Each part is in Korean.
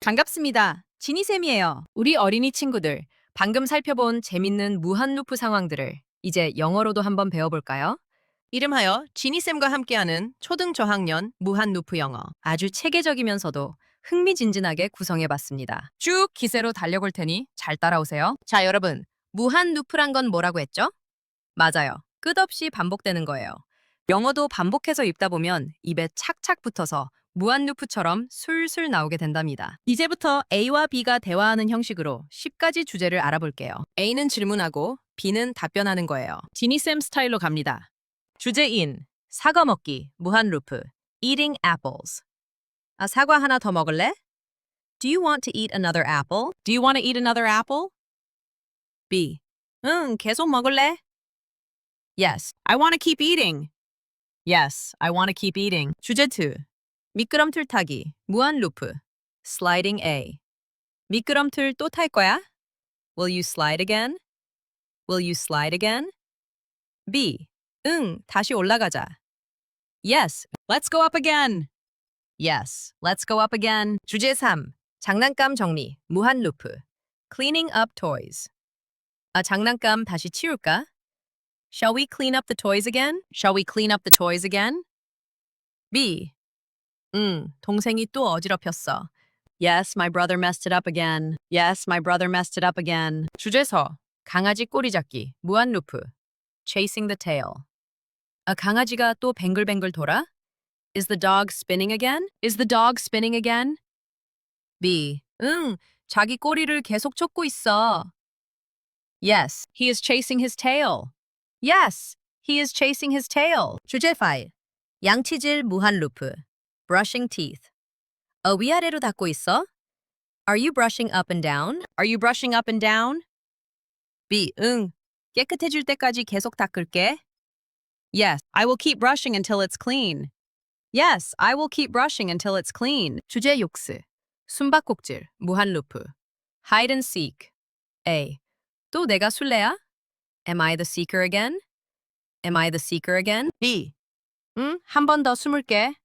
반갑습니다. 지니쌤이에요. 우리 어린이 친구들, 방금 살펴본 재밌는 무한 루프 상황들을 이제 영어로도 한번 배워볼까요? 이름하여 지니쌤과 함께하는 초등 저학년 무한 루프 영어. 아주 체계적이면서도 흥미진진하게 구성해봤습니다. 쭉 기세로 달려볼 테니 잘 따라오세요. 자, 여러분, 무한 루프란 건 뭐라고 했죠? 맞아요. 끝없이 반복되는 거예요. 영어도 반복해서 읽다 보면 입에 착착 붙어서 무한 루프처럼 술술 나오게 된답니다. 이제부터 A와 B가 대화하는 형식으로 10가지 주제를 알아볼게요. A는 질문하고 B는 답변하는 거예요. 지니쌤 스타일로 갑니다. 주제 인 사과 먹기 무한 루프 eating apples 아, 사과 하나 더 먹을래? Do you want to eat another apple? Do you want to eat another apple? B. 응, 계속 먹을래? Yes, I want to keep eating. Yes, I want to keep eating. 주제 2. 미끄럼틀 타기 무한 루프 sliding A. 미끄럼틀 또 탈 거야? Will you slide again? Will you slide again? B. 응, 다시 올라가자. Yes, let's go up again. Yes, let's go up again. 주제 3. 장난감 정리, 무한 루프. Cleaning up toys. 아, 장난감 다시 치울까? Shall we clean up the toys again? Shall we clean up the toys again? B. 응, 동생이 또 어지럽혔어. Yes, my brother messed it up again. Yes, my brother messed it up again. 주제서. 강아지 꼬리 잡기, 무한 루프. Chasing the tail. 아, 강아지가 또 뱅글뱅글 돌아? Is the dog spinning again? Is the dog spinning again? B. 응, 자기 꼬리를 계속 쫓고 있어. Yes, he is chasing his tail. Yes, he is chasing his tail. 주제 파일. 양치질 무한 루프. Brushing teeth. 어, 위아래로 닦고 있어? Are you brushing up and down? Are you brushing up and down? B. 응. 깨끗해질 때까지 계속 닦을게. Yes, I will keep brushing until it's clean. Yes, I will keep brushing until it's clean. 주제 욕스. 숨바꼭질, 무한 루프. Hide and seek. A. 또 내가 술래야? Am I the seeker again? Am I the seeker again? B. 응, 한 번 더 숨을게.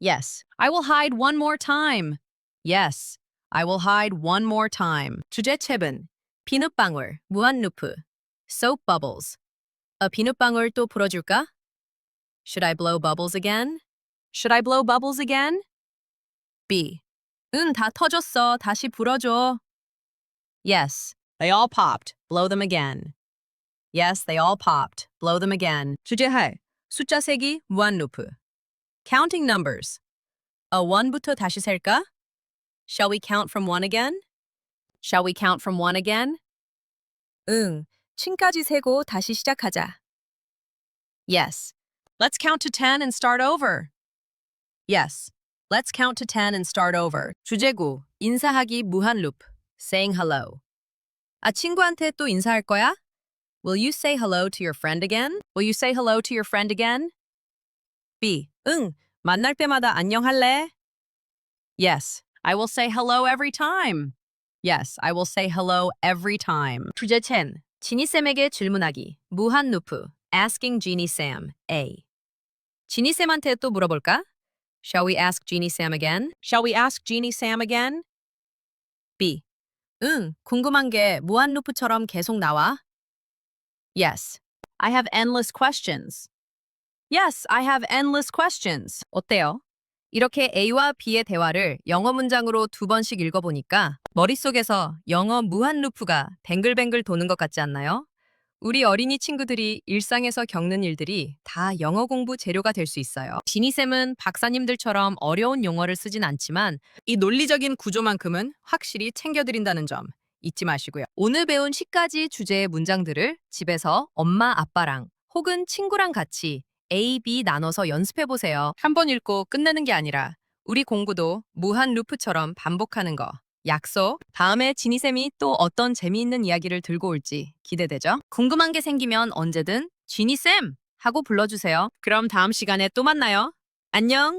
Yes, I will hide one more time. Yes, I will hide one more time. 주제 챕은 비눗방울, 무한 루프. Soap bubbles. 어, 비눗방울 또 불어줄까? Should I blow bubbles again? Should I blow bubbles again? B. 응, 다 터졌어. 다시 불어줘. Yes, they all popped. Blow them again. Yes, they all popped. Blow them again. 주제할 숫자 세기 무한 루프. Counting numbers. 어, 1부터 다시 셀까? Shall we count from 1 again? Shall we count from 1 again? 응, 층까지 세고 다시 시작하자. Yes. Let's count to 10 and start over. Yes. Let's count to 10 and start over. 주제구, 인사하기 무한 루프. Saying hello. 아, 친구한테 또 인사할 거야? Will you say hello to your friend again? Will you say hello to your friend again? B. 응, 만날 때마다 안녕할래? Yes, I will say hello every time. Yes, I will say hello every time. 주제 10. 지니쌤에게 질문하기. 무한 루프. Asking Genie Sam. A. 지니쌤한테 또 물어볼까? Shall we ask Genie Sam again? Shall we ask Genie Sam again? B. 응, 궁금한 게 무한 루프처럼 계속 나와? Yes, I have endless questions. Yes, I have endless questions. 어때요? 이렇게 A와 B의 대화를 영어 문장으로 두 번씩 읽어보니까 머릿속에서 영어 무한 루프가 뱅글뱅글 도는 것 같지 않나요? 우리 어린이 친구들이 일상에서 겪는 일들이 다 영어 공부 재료가 될 수 있어요. 지니쌤은 박사님들처럼 어려운 용어를 쓰진 않지만 이 논리적인 구조만큼은 확실히 챙겨드린다는 점 잊지 마시고요. 오늘 배운 10가지 주제의 문장들을 집에서 엄마, 아빠랑 혹은 친구랑 같이 A, B 나눠서 연습해 보세요. 한 번 읽고 끝내는 게 아니라 우리 공부도 무한 루프처럼 반복하는 거. 약속. 다음에 지니쌤이 또 어떤 재미있는 이야기를 들고 올지 기대되죠? 궁금한 게 생기면 언제든 지니쌤 하고 불러주세요. 그럼 다음 시간에 또 만나요. 안녕.